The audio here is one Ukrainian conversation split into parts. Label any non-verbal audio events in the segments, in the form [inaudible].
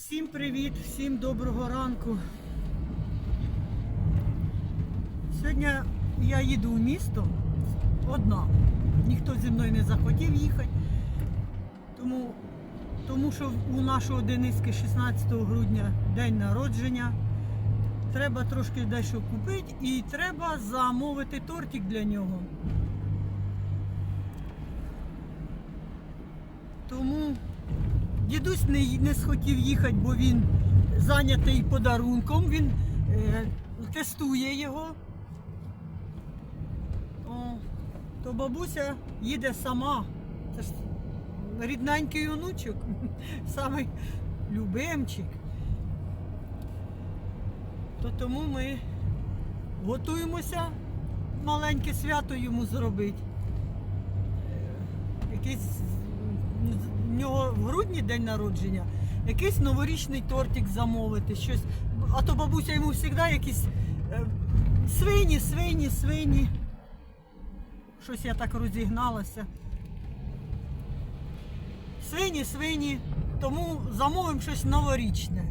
Всім привіт, всім доброго ранку. Сьогодні я їду в місто одна. Ніхто зі мною не захотів їхати. Тому, тому що у нашого Дениски 16 грудня день народження. Треба трошки дещо купити і треба замовити тортик для нього. Тому дідусь не, не схотів їхати, бо він зайнятий подарунком, він е, тестує його. О, то бабуся їде сама. Це ж рідненький онучок, [laughs] самий любимчик. То тому ми готуємося маленьке свято йому зробити. Е, Якийсь нього в грудні день народження, якийсь новорічний тортик замовити, щось. А то бабуся йому завжди якісь е, свині, свині, свині. Щось я так розігналася. Свині, свині. Тому замовимо щось новорічне.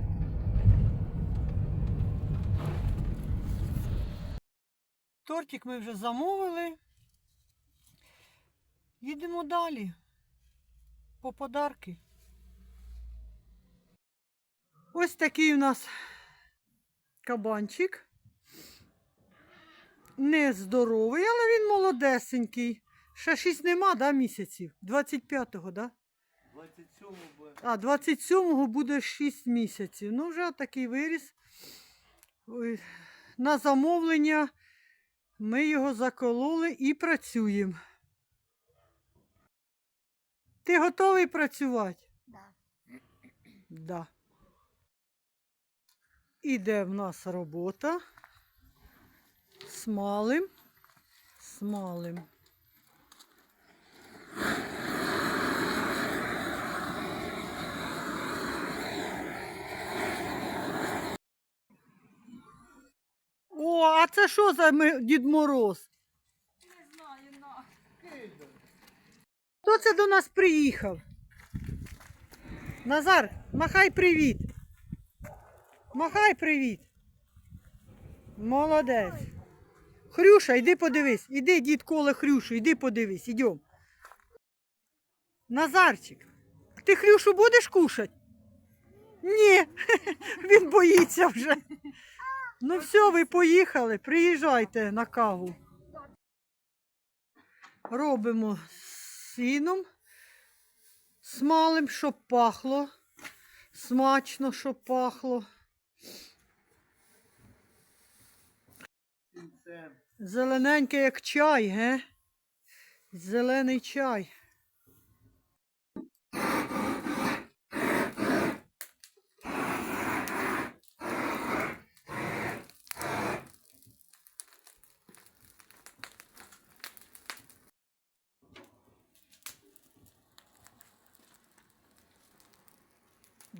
Тортик ми вже замовили. Їдемо далі по подарки. Ось такий у нас кабанчик. Нездоровий, але він молодесенький. Ще 6 нема, да, місяців? 25-го, да? 27 буде. А, 27-го буде 6 місяців. Ну, вже такий виріс. Ой, На замовлення ми його закололи і працюємо. Ти готовий працювати? Да. Да. Іде в нас робота. Смалим. Смалим. О, а це що за Дід Мороз? Не знаю, на. Хто це до нас приїхав? Назар, махай привіт. Махай привіт. Молодець. Хрюша, йди подивись. Іди, дід коле Хрюшу, іди подивись, ідем. Назарчик, ти Хрюшу будеш кушати? Ні, [laughs] він боїться вже. Ну все, ви поїхали, приїжджайте на каву. Робимо з сином, смалим, щоб пахло. Смачно, щоб пахло. Зелененьке, як чай, ге? Зелений чай.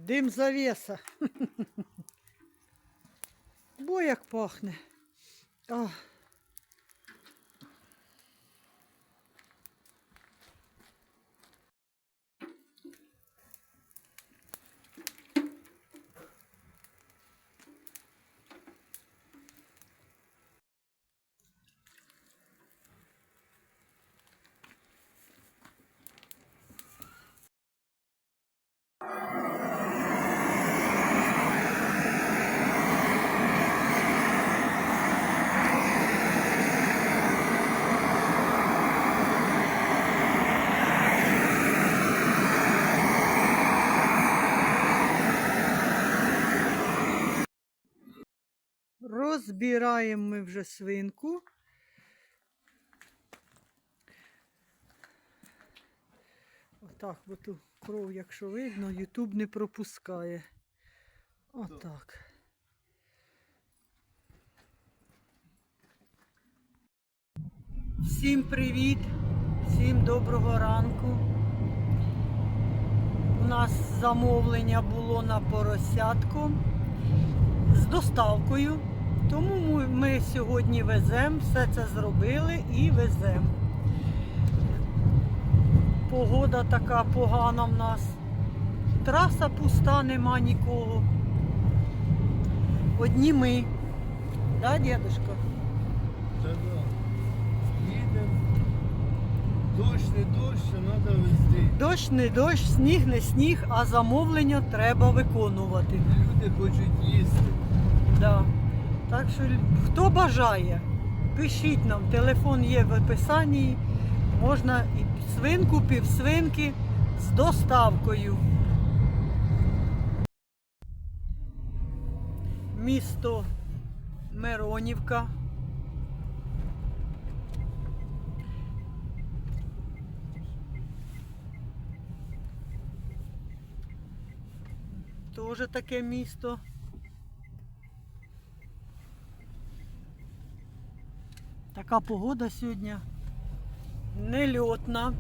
Дим завеса. [laughs] Бо як пахне. Ах. Розбираємо ми вже свинку. Отак, бо ту кров, якщо видно, Ютуб не пропускає. Отак. Всім привіт, всім доброго ранку. У нас замовлення було на поросятку з доставкою. Тому ми- сьогодні веземо, все це зробили і веземо. Погода така погана в нас. траса пуста, нема нікого. Одні ми. Да, дідушка? Та да. Їдемо. Дощ, не дощ, а треба везти. Дощ не дощ, сніг не сніг, а замовлення треба виконувати. Люди хочуть їсти. Да. Так що хто бажає, пишіть нам, телефон є в описанні. Можна і свинку, півсвинки з доставкою. Місто Миронівка. Теж таке місто. Така погода сьогодні нельотна.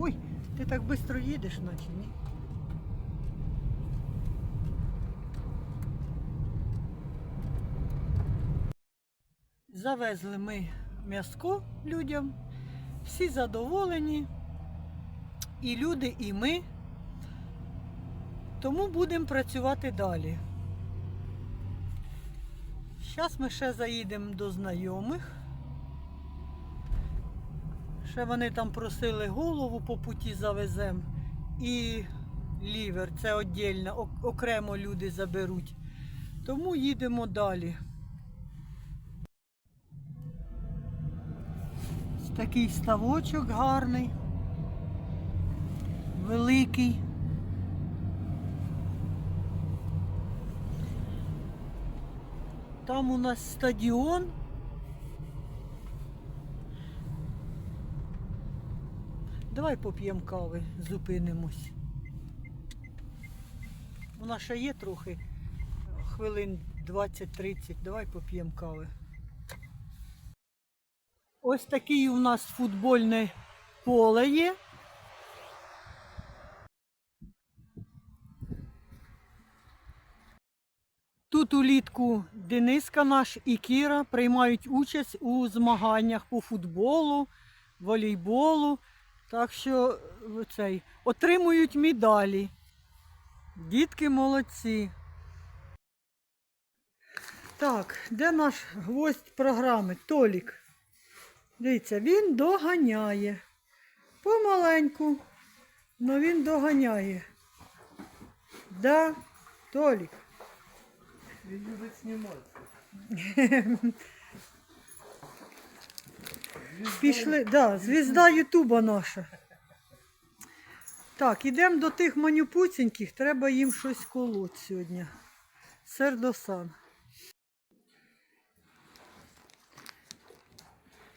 Ой, ти так швидко їдеш, наче ні? Завезли ми м'яско людям. Всі задоволені. І люди, і ми. Тому будемо працювати далі. Зараз ми ще заїдемо до знайомих. Ще вони там просили голову по путі завеземо. І лівер, це віддільно, окремо люди заберуть. Тому їдемо далі. Такий ставочок гарний, великий. Там у нас стадіон. Давай поп'ємо кави, зупинимось. У нас ще є трохи хвилин 20-30. Давай поп'ємо кави. Ось такий у нас футбольне поле є. Тут улітку Дениска наш і Кіра приймають участь у змаганнях по футболу, волейболу. Так що цей, отримують медалі. Дітки молодці. Так, де наш гвоздь програми? Толік. Дивіться, він доганяє. Помаленьку, але він доганяє. Да, Толік. Він любить зніматися. [laughs] Пішли, да, звізда Ютуба наша. Так, ідемо до тих манюпуценьких, треба їм щось колоть сьогодні. Сердосан.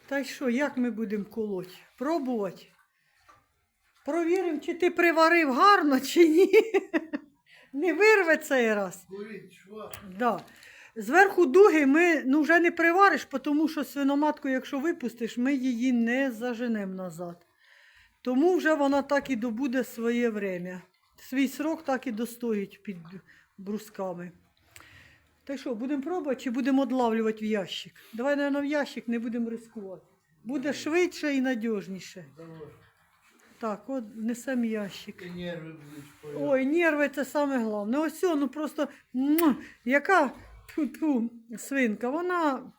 Та й що, як ми будемо колоть? Пробувати? Провіримо, чи ти приварив гарно, чи ні. [laughs] Не вирве цей раз. Да. Зверху дуги ми ну, вже не привариш, тому що свиноматку, якщо випустиш, ми її не заженемо назад. Тому вже вона так і добуде своє время. Свій срок так і достоїть під брусками. Та й що, будемо пробувати чи будемо одлавлювати в ящик? Давай, мабуть, в ящик не будемо ризикувати. Буде швидше і надіжніше. Так, от несемо ящик. І нерви будуть. Ой, нерви це саме головне. Ось, ну просто яка тьфу-тьфу, свинка, вона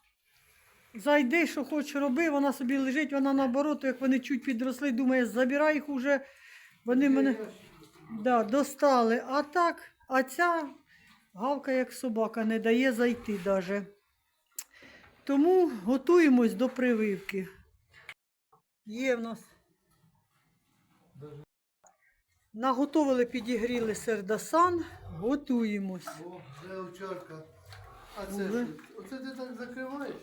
зайди, що хочеш роби, вона собі лежить, вона наоборот, як вони чуть підросли, думає, забирай їх уже. Вони мене да, достали. А так, а ця гавка, як собака, не дає зайти даже. Тому готуємось до прививки. Є в нас. Наготовили, підігріли сердасан, готуємось. О, вже овчарка. А це Уже. що? Оце ти так закриваєш?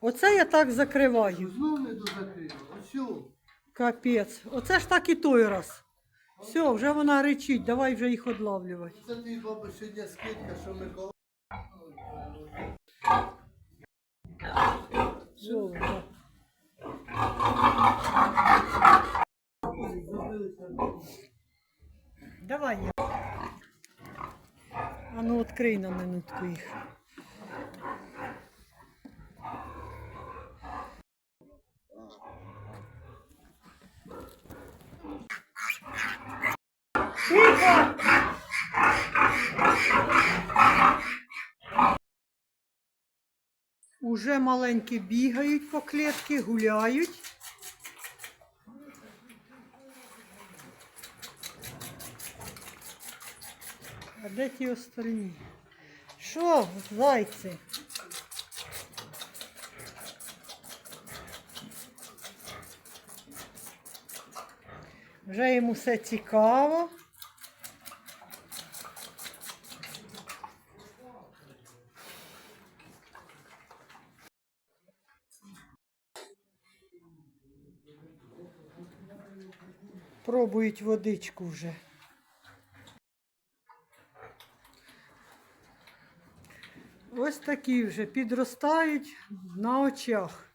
Оце я так закриваю. Знов не дозакрила. Ось. Капець. Оце ж так і той раз. Все, вже вона речить, давай вже їх одлавлювати. Це ти, баба, сьогодні скидка, що Микола. Давай я. А ну відкрий на минутку їх. Тихо! Уже маленькі бігають по клітки, гуляють. А де ті остальні? Що, зайці? Вже йому все цікаво. Пробують водичку вже. Ось такі вже підростають на очах.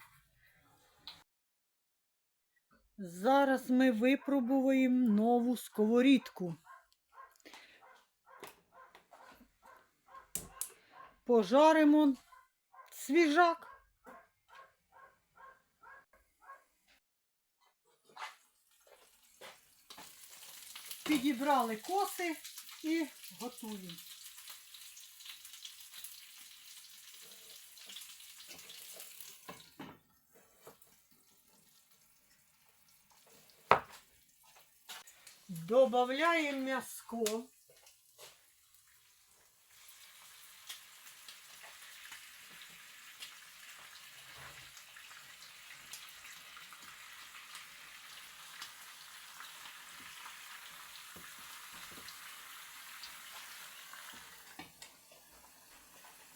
Зараз ми випробуємо нову сковорідку. Пожаримо свіжак. Підібрали коси і готуємо. Добавляємо м'яско.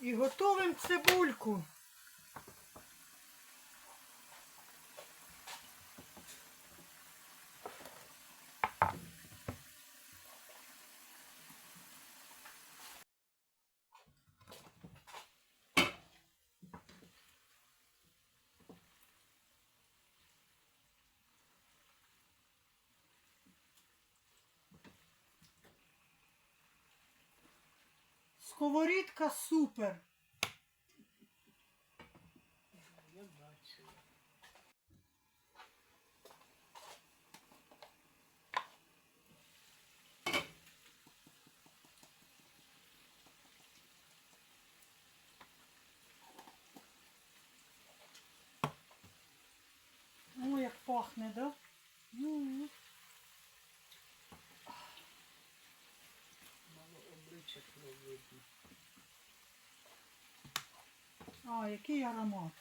І готовим цибульку. Сковорідка супер. О, як пахне, да? Ну. А, який аромат.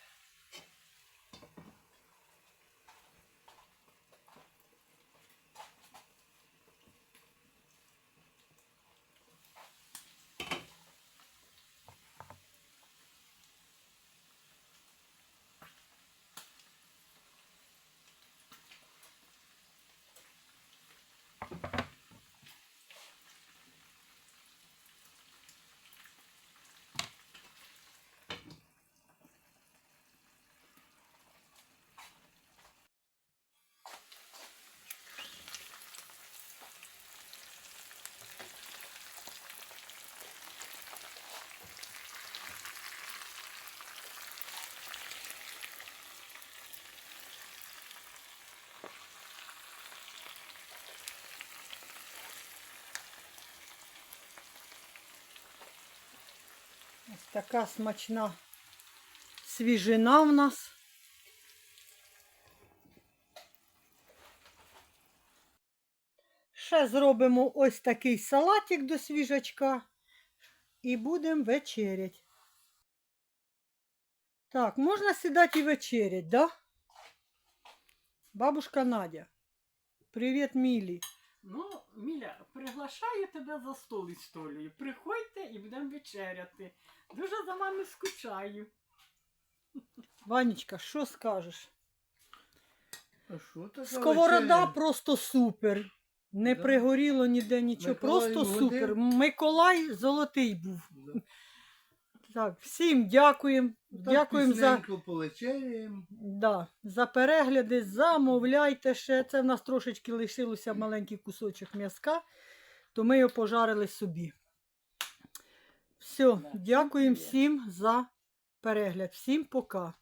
Така смачна свіжина в нас. Ще зробимо ось такий салатик до свіжачка і будемо вечерять. Так, можна сідати і вечерять, да? Бабушка Надя. Привіт, Мілі. Ну, Міля, приглашаю тебе за стол із столію. Приходьте і будемо вечеряти. Дуже за вами скучаю. Ванечка, що скажеш? А що таке? Сковорода вечеря? просто супер. Не Да. пригоріло ніде нічого. Миколай просто супер. Миколай золотий був. Да. Так, всім дякуємо. Так, Дякуємо за, повечеряємо. да, за перегляди. Замовляйте ще. Це в нас трошечки лишилося маленький кусочок м'язка, то ми його пожарили собі. Все, дякуємо всім за перегляд. Всім пока.